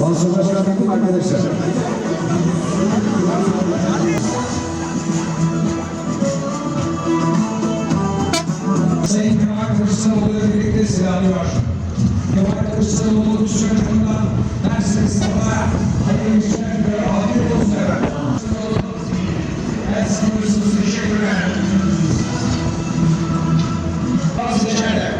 Mansur Başkan takım arkadaşlar. Sayın Kemal Kılıçdaroğlu ile birlikte selamlıyor. Kemal Kılıçdaroğlu Türk takımından Mersin Mustafa hayırlı işler ve olsun efendim. Evet, sınırsız teşekkürler. Bazı içeride.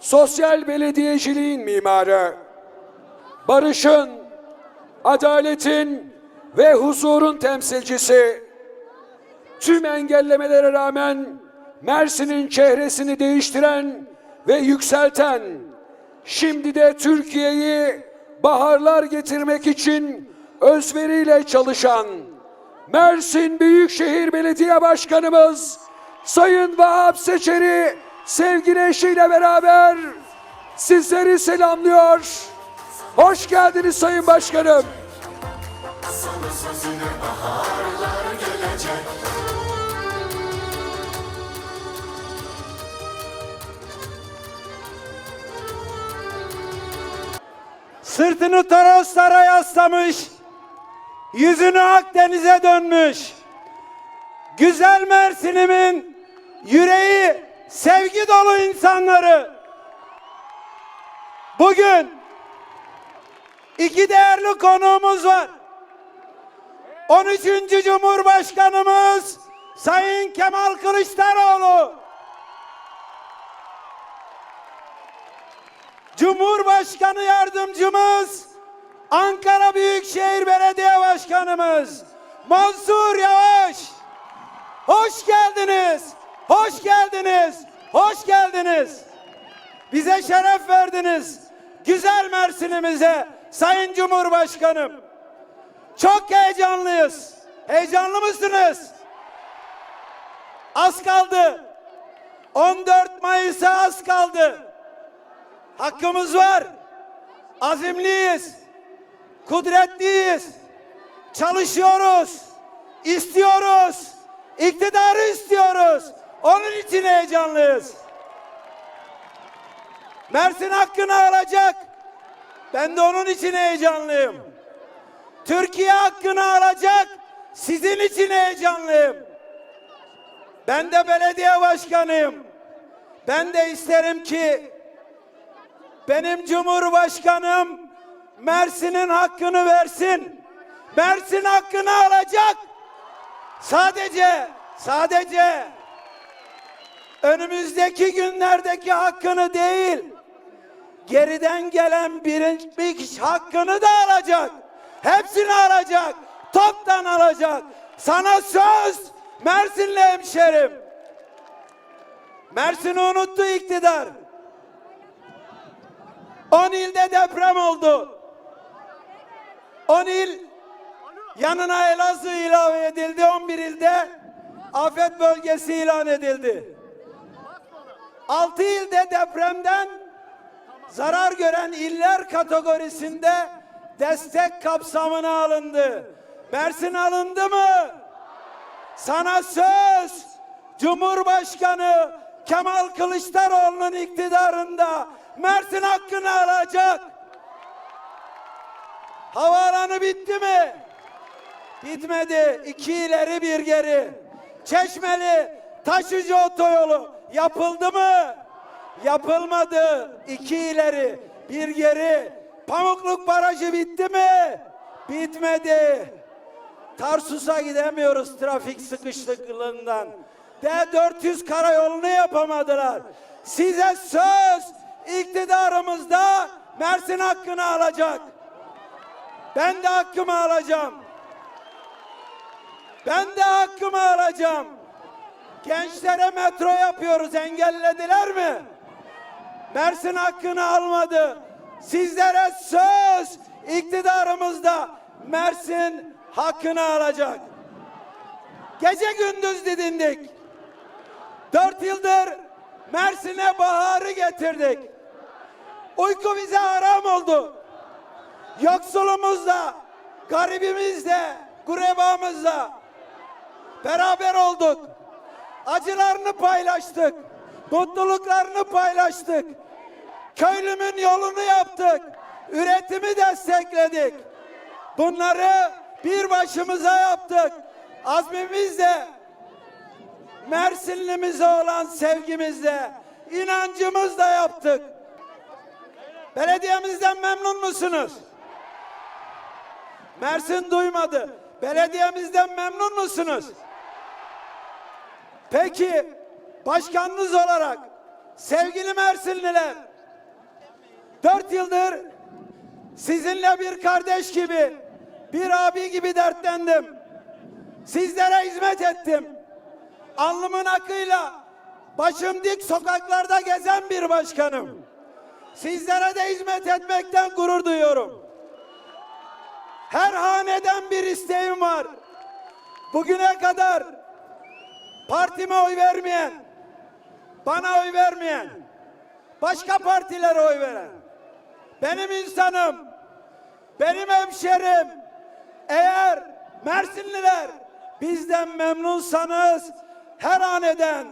Sosyal belediyeciliğin mimarı, barışın, adaletin ve huzurun temsilcisi, tüm engellemelere rağmen Mersin'in çehresini değiştiren ve yükselten, şimdi de Türkiye'yi baharlar getirmek için özveriyle çalışan Mersin Büyükşehir Belediye Başkanımız Sayın Vahap Seçer'i sevgili eşiyle beraber sizleri selamlıyor. Hoş geldiniz Sayın Başkanım. Sana sözüne baharlar gelecek Sırtını Toroslara yaslamış, yüzünü Akdeniz'e dönmüş. Güzel Mersin'imin yüreği sevgi dolu insanları. Bugün iki değerli konuğumuz var. 13. Cumhurbaşkanımız Sayın Kemal Kılıçdaroğlu. Cumhurbaşkanı yardımcımız Ankara Büyükşehir Belediye Başkanımız Mansur Yavaş. Hoş geldiniz. Hoş geldiniz. Hoş geldiniz. Bize şeref verdiniz. Güzel Mersin'imize Sayın Cumhurbaşkanım. Çok heyecanlıyız. Heyecanlı mısınız? Az kaldı. 14 Mayıs'a az kaldı. Hakkımız var. Azimliyiz. Kudretliyiz. Çalışıyoruz. İstiyoruz. İktidarı istiyoruz. Onun için heyecanlıyız. Mersin hakkını alacak. Ben de onun için heyecanlıyım. Türkiye hakkını alacak. Sizin için heyecanlıyım. Ben de belediye başkanıyım. Ben de isterim ki benim Cumhurbaşkanım Mersin'in hakkını versin. Mersin hakkını alacak. Sadece, sadece önümüzdeki günlerdeki hakkını değil, geriden gelen birikmiş hakkını da alacak. Hepsini alacak. Toptan alacak. Sana söz Mersinli hemşerim. Mersin'i unuttu iktidar. 10 ilde deprem oldu. 10 il yanına Elazığ ilave edildi. 11 ilde afet bölgesi ilan edildi. 6 ilde depremden zarar gören iller kategorisinde destek kapsamına alındı. Mersin alındı mı? Sana söz Cumhurbaşkanı Kemal Kılıçdaroğlu'nun iktidarında Mersin hakkını alacak. Havaalanı bitti mi? Bitmedi. İki ileri bir geri. Çeşmeli taşıcı otoyolu yapıldı mı? Yapılmadı. İki ileri bir geri. Pamukluk Barajı bitti mi? Bitmedi. Tarsus'a gidemiyoruz trafik sıkışıklığından. D400 karayolunu yapamadılar. Size söz iktidarımızda Mersin hakkını alacak. Ben de hakkımı alacağım. Ben de hakkımı alacağım. Gençlere metro yapıyoruz. Engellediler mi? Mersin hakkını almadı. Sizlere söz iktidarımızda Mersin hakkını alacak. Gece gündüz didindik. Dört yıldır Mersin'e baharı getirdik. Uyku bize haram oldu. Yoksulumuzla, garibimizle, gurebamızla beraber olduk. Acılarını paylaştık. Mutluluklarını paylaştık. Köylümün yolunu yaptık. Üretimi destekledik. Bunları bir başımıza yaptık. Azmimizle, Mersinlimize olan sevgimizle, inancımızla yaptık. Belediyemizden memnun musunuz? Mersin duymadı. Belediyemizden memnun musunuz? Peki başkanınız olarak sevgili Mersinliler dört yıldır sizinle bir kardeş gibi bir abi gibi dertlendim. Sizlere hizmet ettim. Alnımın akıyla başım dik sokaklarda gezen bir başkanım. Sizlere de hizmet etmekten gurur duyuyorum. Her haneden bir isteğim var. Bugüne kadar partime oy vermeyen, bana oy vermeyen, başka partilere oy veren, benim insanım, benim hemşerim, eğer Mersinliler bizden memnunsanız her haneden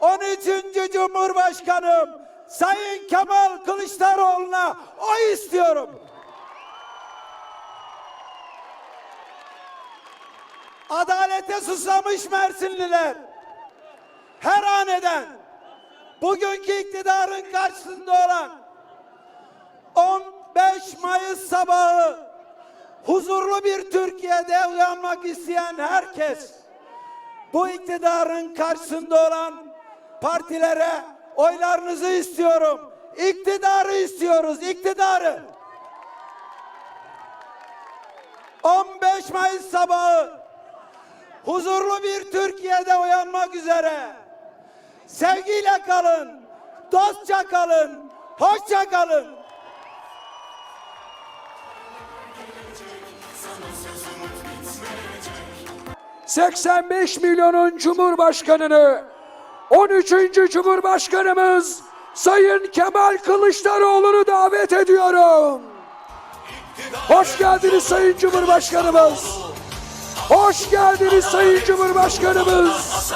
13. Cumhurbaşkanım Sayın Kemal Kılıçdaroğlu'na oy istiyorum. Adalete susamış Mersinliler her haneden bugünkü iktidarın karşısında olan 15 Mayıs sabahı huzurlu bir Türkiye'de uyanmak isteyen herkes bu iktidarın karşısında olan partilere oylarınızı istiyorum. İktidarı istiyoruz, iktidarı. 15 Mayıs sabahı huzurlu bir Türkiye'de uyanmak üzere. Sevgiyle kalın, dostça kalın, hoşça kalın. Sana sözüm bitmeyecek 85 milyonun Cumhurbaşkanını 13. Cumhurbaşkanımız Sayın Kemal Kılıçdaroğlu'nu davet ediyorum. Hoş geldiniz Sayın Cumhurbaşkanımız. Hoş geldiniz Sayın Cumhurbaşkanımız.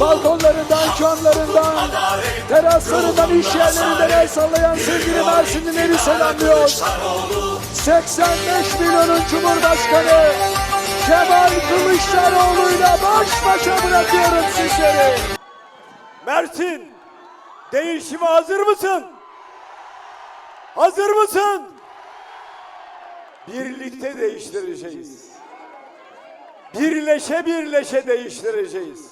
Balkonlarından, camlarından, teraslarından, iş yerlerinden el sallayan sevgili Mersinlileri selamlıyor. Kılıçdaroğlu 85 milyonun Cumhurbaşkanı Kemal Kılıçdaroğlu'yla baş başa bırakıyorum sizleri. Mersin, değişime hazır mısın? Hazır mısın? Birlikte değiştireceğiz. Birleşe birleşe değiştireceğiz.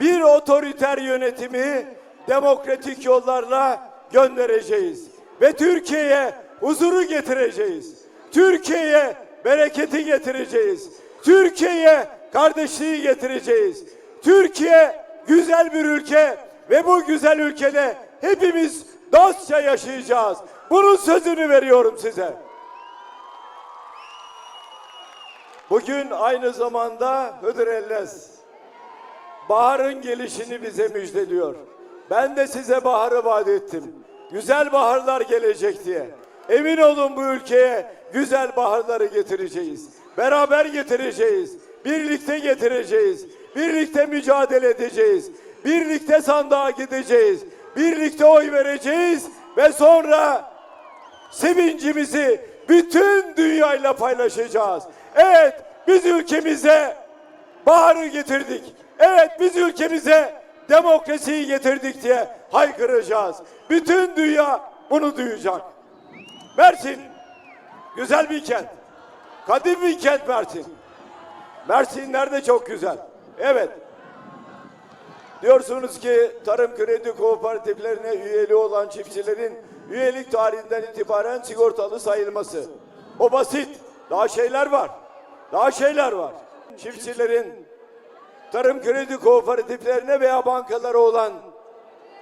Bir otoriter yönetimi demokratik yollarla göndereceğiz. Ve Türkiye'ye huzuru getireceğiz. Türkiye'ye bereketi getireceğiz. Türkiye'ye kardeşliği getireceğiz. Türkiye güzel bir ülke ve bu güzel ülkede hepimiz dostça yaşayacağız. Bunun sözünü veriyorum size. Bugün aynı zamanda Hıdrellez. Baharın gelişini bize müjdeliyor. Ben de size baharı vaat ettim. Güzel baharlar gelecek diye. Emin olun bu ülkeye güzel baharları getireceğiz. Beraber getireceğiz. Birlikte getireceğiz. Birlikte mücadele edeceğiz. Birlikte sandığa gideceğiz. Birlikte oy vereceğiz ve sonra sevincimizi bütün dünyayla paylaşacağız. Evet, biz ülkemize baharı getirdik. Evet, biz ülkemize demokrasiyi getirdik diye haykıracağız. Bütün dünya bunu duyacak. Mersin, güzel bir kent. Kadim bir kent Mersin. Mersin nerede çok güzel. Evet. Diyorsunuz ki tarım kredi kooperatiflerine üyeli olan çiftçilerin üyelik tarihinden itibaren sigortalı sayılması. O basit. Daha şeyler var. Daha şeyler var. Çiftçilerin tarım kredi kooperatiflerine veya bankalara olan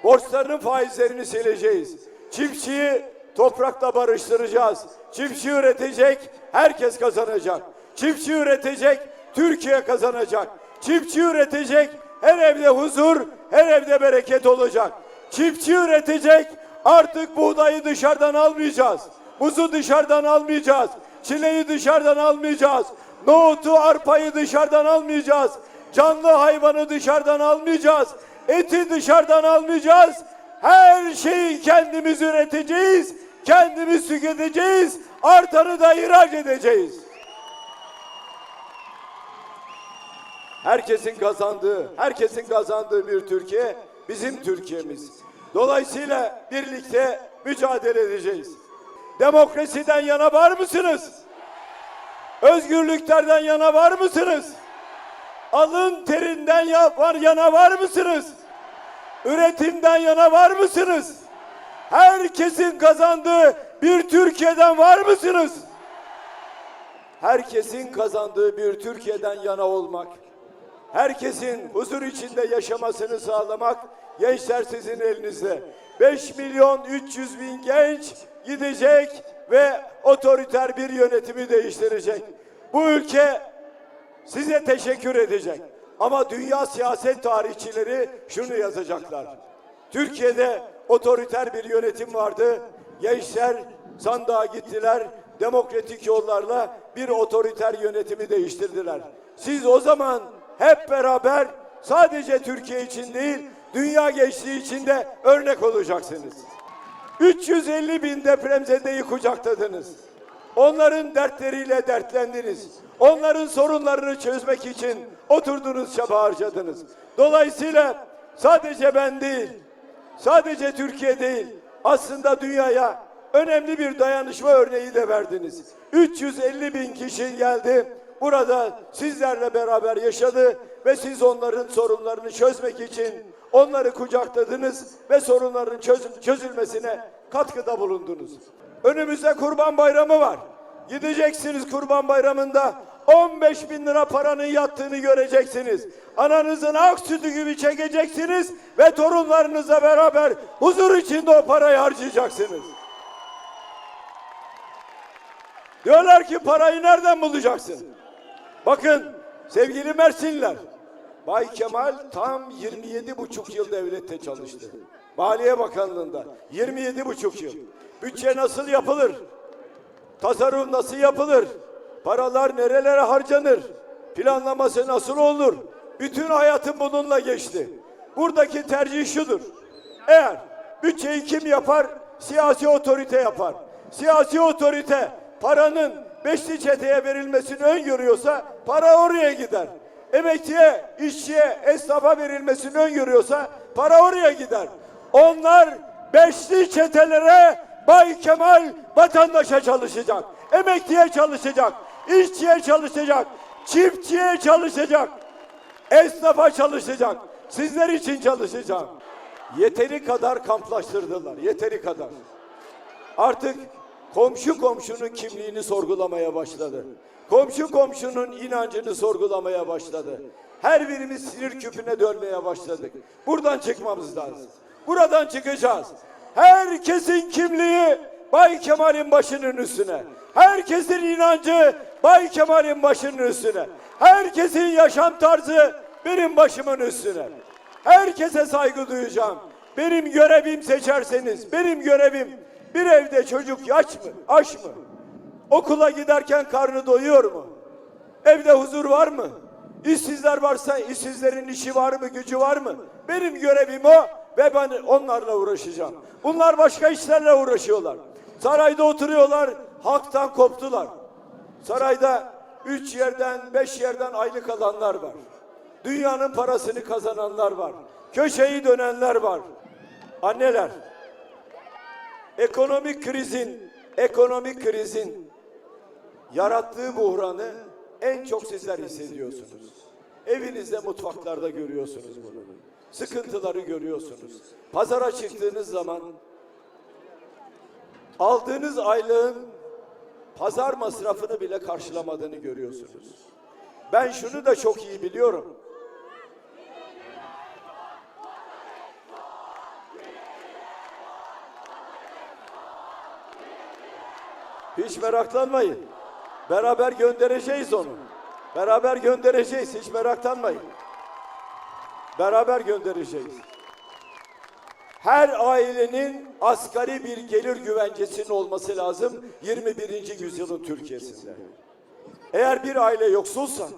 borçlarının faizlerini sileceğiz. Çiftçiyi toprakla barıştıracağız. Çiftçi üretecek, herkes kazanacak. Çiftçi üretecek, Türkiye kazanacak. Çiftçi üretecek, her evde huzur, her evde bereket olacak. Çiftçi üretecek, artık buğdayı dışarıdan almayacağız. Muzu dışarıdan almayacağız. Çileği dışarıdan almayacağız. Nohutu, arpayı dışarıdan almayacağız. Canlı hayvanı dışarıdan almayacağız. Eti dışarıdan almayacağız. Her şeyi kendimiz üreteceğiz. Kendimiz tüketeceğiz. Artanı da ihraç edeceğiz. Herkesin kazandığı, herkesin kazandığı bir Türkiye bizim Türkiye'miz. Dolayısıyla birlikte mücadele edeceğiz. Demokrasiden yana var mısınız? Özgürlüklerden yana var mısınız? Alın terinden var yana var mısınız? Üretimden yana var mısınız? Herkesin kazandığı bir Türkiye'den var mısınız? Herkesin kazandığı bir Türkiye'den yana olmak, herkesin huzur içinde yaşamasını sağlamak gençler sizin elinizde. 5 milyon 300 bin genç gidecek ve otoriter bir yönetimi değiştirecek. Bu ülke size teşekkür edecek. Ama dünya siyaset tarihçileri şunu yazacaklar. Türkiye'de otoriter bir yönetim vardı. Gençler sandığa gittiler. Demokratik yollarla bir otoriter yönetimi değiştirdiler. Siz o zaman hep beraber sadece Türkiye için değil, dünya gençliği için de örnek olacaksınız. 350 bin depremzedeyi kucakladınız. Onların dertleriyle dertlendiniz. Onların sorunlarını çözmek için oturdunuz çaba harcadınız. Dolayısıyla sadece ben değil, sadece Türkiye değil, aslında dünyaya önemli bir dayanışma örneği de verdiniz. 350 bin kişi geldi, burada sizlerle beraber yaşadı ve siz onların sorunlarını çözmek için onları kucakladınız ve sorunların çözülmesine katkıda bulundunuz. Önümüzde Kurban Bayramı var. Gideceksiniz Kurban Bayramı'nda 15 bin lira paranın yattığını göreceksiniz. Ananızın ak sütü gibi çekeceksiniz ve torunlarınızla beraber huzur içinde o parayı harcayacaksınız. Diyorlar ki parayı nereden bulacaksın? Bakın sevgili Mersinler, Bay Kemal tam 27 buçuk yıl devlette çalıştı. Maliye Bakanlığı'nda 27 buçuk yıl. Bütçe nasıl yapılır? Tasarruf nasıl yapılır? Paralar nerelere harcanır? Planlaması nasıl olur? Bütün hayatım bununla geçti. Buradaki tercih şudur. Eğer bütçeyi kim yapar? Siyasi otorite yapar. Siyasi otorite paranın beşli çeteye verilmesini öngörüyorsa para oraya gider. Emekçiye, işçiye, esnafa verilmesini öngörüyorsa para oraya gider. Onlar beşli çetelere Bay Kemal vatandaşa çalışacak. Emekliye çalışacak. İşçiye çalışacak. Çiftçiye çalışacak. Esnafa çalışacak. Sizler için çalışacağım. Yeteri kadar kamplaştırdılar. Yeteri kadar. Artık komşu komşunun kimliğini sorgulamaya başladı. Komşu komşunun inancını sorgulamaya başladı. Her birimiz sinir küpüne dönmeye başladık. Buradan çıkmamız lazım. Buradan çıkacağız. Herkesin kimliği Bay Kemal'in başının üstüne. Herkesin inancı Bay Kemal'in başının üstüne. Herkesin yaşam tarzı benim başımın üstüne. Herkese saygı duyacağım. Benim görevim seçerseniz, benim görevim bir evde çocuk aç mı, aç mı? Okula giderken karnı doyuyor mu? Evde huzur var mı? İşsizler varsa işsizlerin işi var mı, gücü var mı? Benim görevim o ve ben onlarla uğraşacağım. Bunlar başka işlerle uğraşıyorlar. Sarayda oturuyorlar, halktan koptular. Sarayda üç yerden, beş yerden aylık alanlar var. Dünyanın parasını kazananlar var. Köşeyi dönenler var. Anneler, ekonomik krizin, ekonomik krizin yarattığı buhranı en çok sizler hissediyorsunuz. Evinizde, mutfaklarda görüyorsunuz bunu. Sıkıntıları görüyorsunuz. Pazara çıktığınız zaman aldığınız aylığın pazar masrafını bile karşılamadığını görüyorsunuz. Ben şunu da çok iyi biliyorum. Hiç meraklanmayın. Beraber göndereceğiz onu. Beraber göndereceğiz. Hiç meraklanmayın. Beraber göndereceğiz. Her ailenin asgari bir gelir güvencesinin olması lazım 21. yüzyılın Türkiye'sinde. Eğer bir aile yoksulsa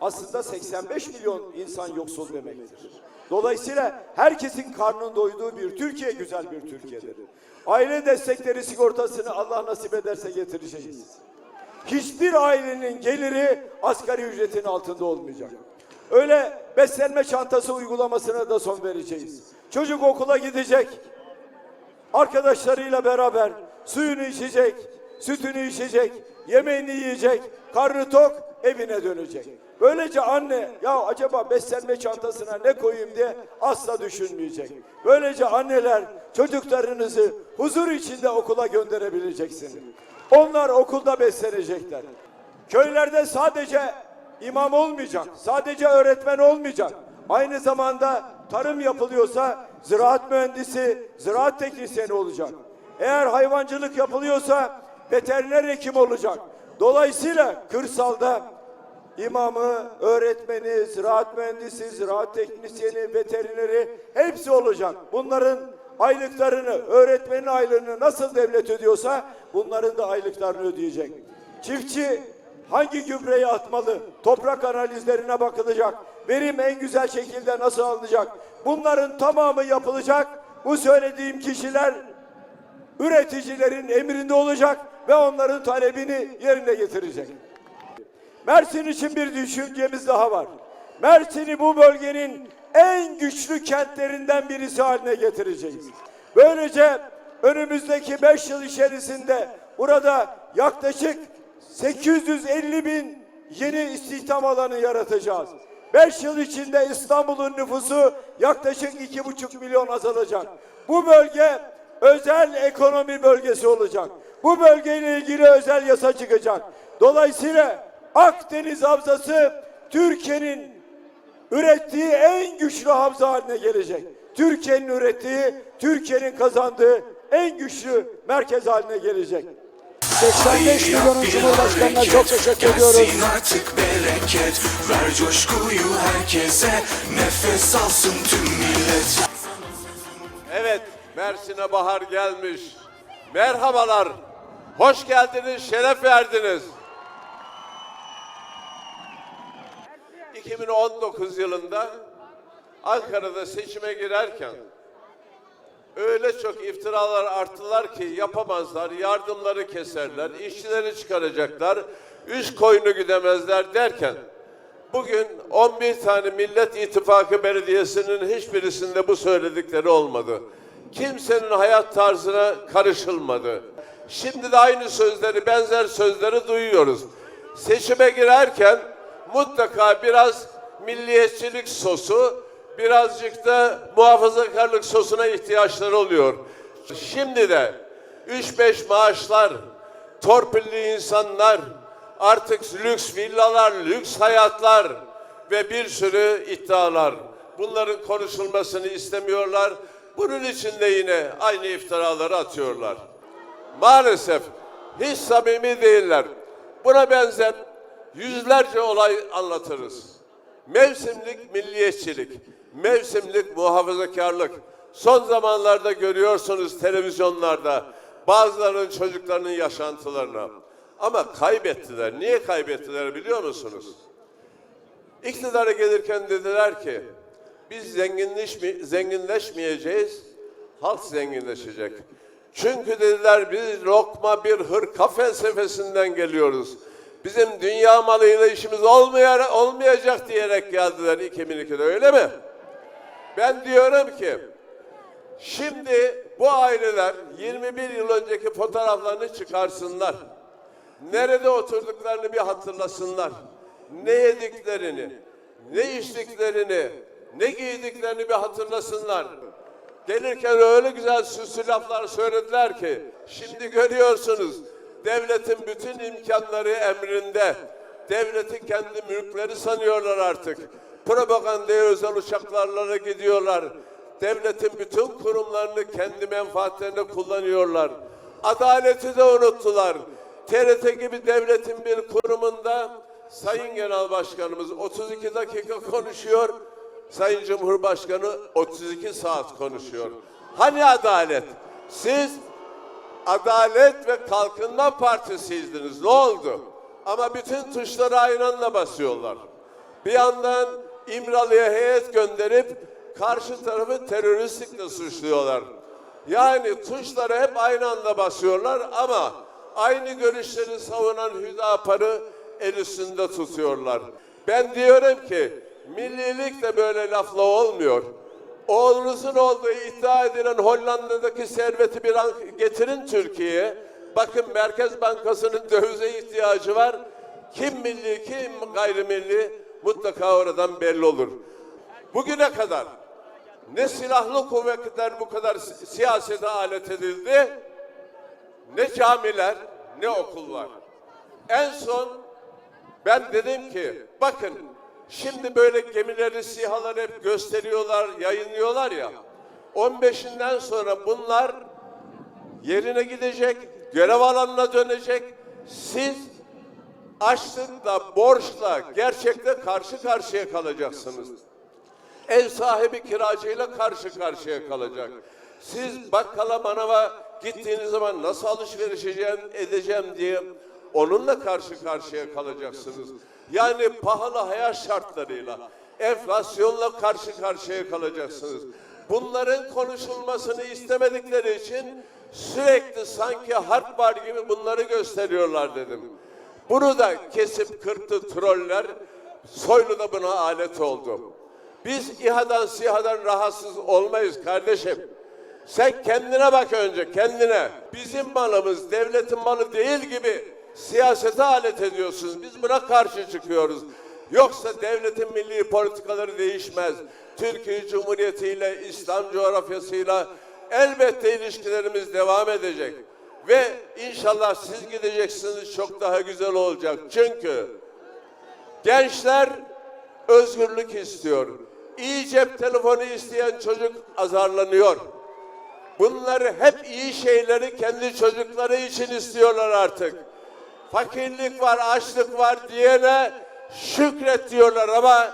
aslında 85 milyon insan yoksul demektir. Dolayısıyla herkesin karnının doyduğu bir Türkiye güzel bir Türkiye'dir. Aile destekleri sigortasını Allah nasip ederse getireceğiz. Hiçbir ailenin geliri asgari ücretin altında olmayacak. Öyle beslenme çantası uygulamasına da son vereceğiz. Çocuk okula gidecek, arkadaşlarıyla beraber suyunu içecek, sütünü içecek, yemeğini yiyecek, karnı tok evine dönecek. Böylece anne ya acaba beslenme çantasına ne koyayım diye asla düşünmeyecek. Böylece anneler çocuklarınızı huzur içinde okula gönderebileceksiniz. Onlar okulda beslenecekler. Köylerde sadece imam olmayacak, sadece öğretmen olmayacak. Aynı zamanda tarım yapılıyorsa ziraat mühendisi, ziraat teknisyeni olacak. Eğer hayvancılık yapılıyorsa veteriner hekim olacak. Dolayısıyla kırsalda imamı, öğretmeni, ziraat mühendisi, ziraat teknisyeni, veterineri hepsi olacak. Bunların aylıklarını, öğretmenin aylığını nasıl devlet ödüyorsa bunların da aylıklarını ödeyecek. Çiftçi hangi gübreyi atmalı? Toprak analizlerine bakılacak. Verim en güzel şekilde nasıl alınacak? Bunların tamamı yapılacak. Bu söylediğim kişiler üreticilerin emrinde olacak ve onların talebini yerine getirecek. Mersin için bir düşüncemiz daha var. Mersin'i bu bölgenin en güçlü kentlerinden birisi haline getireceğiz. Böylece önümüzdeki 5 yıl içerisinde burada yaklaşık 850 bin yeni istihdam alanı yaratacağız. 5 yıl içinde İstanbul'un nüfusu yaklaşık 2,5 milyon azalacak. Bu bölge özel ekonomi bölgesi olacak. Bu bölgeyle ilgili özel yasa çıkacak. Dolayısıyla Akdeniz Havzası Türkiye'nin ürettiği en güçlü havza haline gelecek. Türkiye'nin ürettiği, Türkiye'nin kazandığı en güçlü merkez haline gelecek. 85 milyonun Cumhurbaşkanı'na çok teşekkür ediyoruz. Artık bereket Ver coşkuyu herkese Nefes alsın tüm millet Evet, Mersin'e bahar gelmiş. Merhabalar. Hoş geldiniz, şeref verdiniz. 2019 yılında Ankara'da seçime girerken öyle çok iftiralar arttılar ki yapamazlar, yardımları keserler, işçileri çıkaracaklar, üç koyunu güdemezler derken bugün 11 tane Millet İttifakı Belediyesi'nin hiçbirisinde bu söyledikleri olmadı. Kimsenin hayat tarzına karışılmadı. Şimdi de aynı sözleri, benzer sözleri duyuyoruz. Seçime girerken mutlaka biraz milliyetçilik sosu, birazcık da muhafazakarlık sosuna ihtiyaçları oluyor. Şimdi de 3-5 maaşlar, torpilli insanlar, artık lüks villalar, lüks hayatlar ve bir sürü iddialar. Bunların konuşulmasını istemiyorlar. Bunun için de yine aynı iftiraları atıyorlar. Maalesef hiç samimi değiller. Buna benzer yüzlerce olay anlatırız. Mevsimlik milliyetçilik, mevsimlik muhafazakarlık. Son zamanlarda görüyorsunuz televizyonlarda bazılarının çocuklarının yaşantılarını. Ama kaybettiler. Niye kaybettiler biliyor musunuz? İktidara gelirken dediler ki biz zenginleşme, zenginleşmeyeceğiz, halk zenginleşecek. Çünkü dediler biz lokma bir hırka felsefesinden geliyoruz. Bizim dünya malıyla işimiz olmayacak diyerek geldiler 2002'de öyle mi? Ben diyorum ki şimdi bu aileler 21 yıl önceki fotoğraflarını çıkarsınlar. Nerede oturduklarını bir hatırlasınlar. Ne yediklerini, ne içtiklerini, ne giydiklerini bir hatırlasınlar. Gelirken öyle güzel süslü laflar söylediler ki şimdi görüyorsunuz devletin bütün imkanları emrinde. Devleti kendi mülkleri sanıyorlar artık. Propagandaya özel uçaklarla gidiyorlar. Devletin bütün kurumlarını kendi menfaatlerine kullanıyorlar. Adaleti de unuttular. TRT gibi devletin bir kurumunda Sayın Genel Başkanımız 32 dakika konuşuyor. Sayın Cumhurbaşkanı 32 saat konuşuyor. Hani adalet? Siz Adalet ve Kalkınma Partisi'ydiniz. Ne oldu? Ama bütün tuşları aynı anda basıyorlar. Bir yandan İmralı'ya heyet gönderip karşı tarafı teröristlikle suçluyorlar. Yani tuşları hep aynı anda basıyorlar ama aynı görüşleri savunan Hüdapar'ı el üstünde tutuyorlar. Ben diyorum ki millilik de böyle lafla olmuyor. Oğlunuzun olduğu iddia edilen Hollanda'daki serveti bir an getirin Türkiye'ye. Bakın Merkez Bankası'nın dövize ihtiyacı var. Kim milli kim gayrimilli mutlaka oradan belli olur. Bugüne kadar ne silahlı kuvvetler bu kadar si- siyasete alet edildi, ne camiler, ne okullar. En son ben dedim ki bakın şimdi böyle gemileri, sihaları hep gösteriyorlar, yayınlıyorlar ya. 15'inden sonra bunlar yerine gidecek, görev alanına dönecek. Siz açlıkla, borçla gerçekte karşı karşıya kalacaksınız. Ev sahibi kiracıyla karşı karşıya kalacak. Siz bakkala manava gittiğiniz zaman nasıl alışveriş edeceğim diye onunla karşı karşıya kalacaksınız. Yani pahalı hayat şartlarıyla, enflasyonla karşı karşıya kalacaksınız. Bunların konuşulmasını istemedikleri için sürekli sanki harp var gibi bunları gösteriyorlar dedim. Bunu da kesip kırptı troller, soylu da buna alet oldu. Biz İHA'dan SİHA'dan rahatsız olmayız kardeşim. Sen kendine bak önce kendine. Bizim malımız devletin malı değil gibi siyasete alet ediyorsunuz. Biz buna karşı çıkıyoruz. Yoksa devletin milli politikaları değişmez. Türkiye Cumhuriyeti ile İslam coğrafyasıyla elbette ilişkilerimiz devam edecek. Ve inşallah siz gideceksiniz çok daha güzel olacak. Çünkü gençler özgürlük istiyor. İyi cep telefonu isteyen çocuk azarlanıyor. Bunları hep iyi şeyleri kendi çocukları için istiyorlar artık. Fakirlik var, açlık var diyene şükret diyorlar ama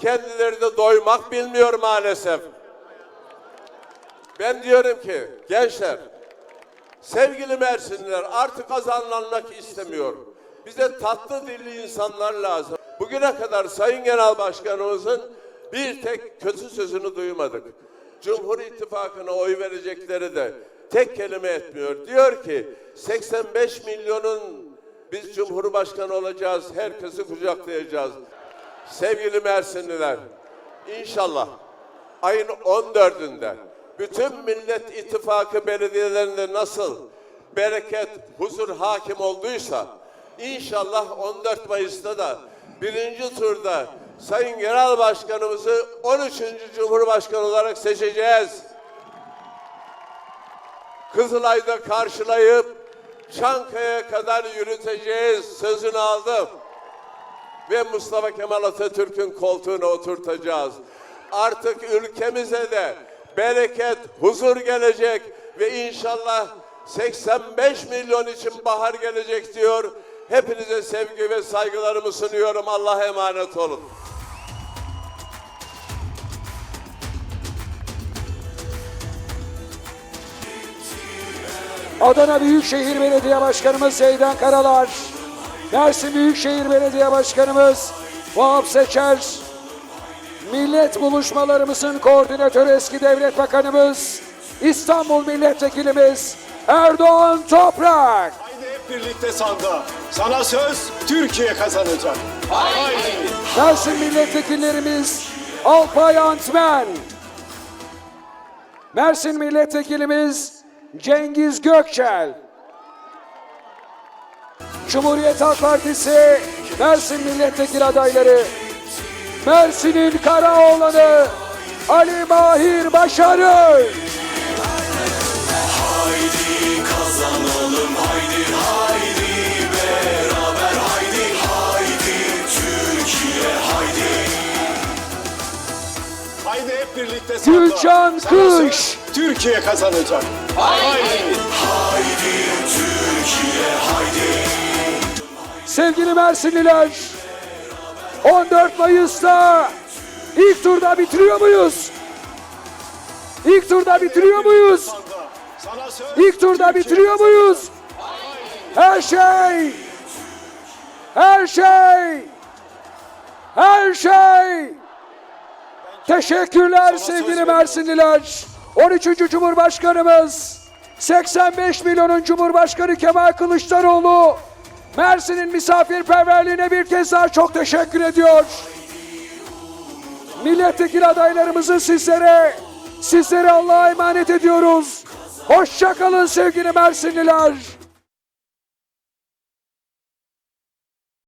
kendileri de doymak bilmiyor maalesef. Ben diyorum ki gençler, sevgili Mersinliler artık azarlanmak istemiyor. Bize tatlı dilli insanlar lazım. Bugüne kadar Sayın Genel Başkanımızın bir tek kötü sözünü duymadık. Cumhur İttifakı'na oy verecekleri de tek kelime etmiyor. Diyor ki 85 milyonun biz Cumhurbaşkanı olacağız, herkesi kucaklayacağız. Sevgili Mersinliler, inşallah ayın 14'ünde bütün Millet İttifakı belediyelerinde nasıl bereket, huzur hakim olduysa inşallah 14 Mayıs'ta da birinci turda Sayın Genel Başkanımızı 13. Cumhurbaşkanı olarak seçeceğiz. Kızılay'da karşılayıp Çankaya'ya kadar yürüteceğiz sözünü aldım. Ve Mustafa Kemal Atatürk'ün koltuğuna oturtacağız. Artık ülkemize de bereket, huzur gelecek ve inşallah 85 milyon için bahar gelecek diyor. Hepinize sevgi ve saygılarımı sunuyorum. Allah'a emanet olun. Adana Büyükşehir Belediye Başkanımız Zeydan Karalar, Mersin Büyükşehir Belediye Başkanımız Vahap Seçer, Millet buluşmalarımızın koordinatörü eski devlet bakanımız, İstanbul Milletvekilimiz Erdoğan Toprak. Haydi hep birlikte sandığa. Sana söz Türkiye kazanacak. Haydi. Mersin milletvekillerimiz Alpay Antmen. Mersin milletvekilimiz Cengiz Gökçel. Cumhuriyet Halk Partisi Mersin milletvekili adayları Mersin'in Karaoğlan'ı Ali Mahir Başarı. Haydi kazanalım haydi haydi beraber haydi haydi Türkiye haydi Haydi hep birlikte sandığa. Gülcan Kış. Türkiye kazanacak. Haydi. haydi Türkiye haydi Sevgili Mersinliler 14 Mayıs'ta İlk turda bitiriyor muyuz? İlk turda bitiriyor muyuz? İlk turda bitiriyor muyuz? Her şey! Her şey! Her şey! Teşekkürler sevgili Mersinliler. 13. Cumhurbaşkanımız 85 milyonun Cumhurbaşkanı Kemal Kılıçdaroğlu Mersin'in misafirperverliğine bir kez daha çok teşekkür ediyor. Milletvekili adaylarımızı sizlere, sizlere Allah'a emanet ediyoruz. Hoşça kalın sevgili Mersinliler.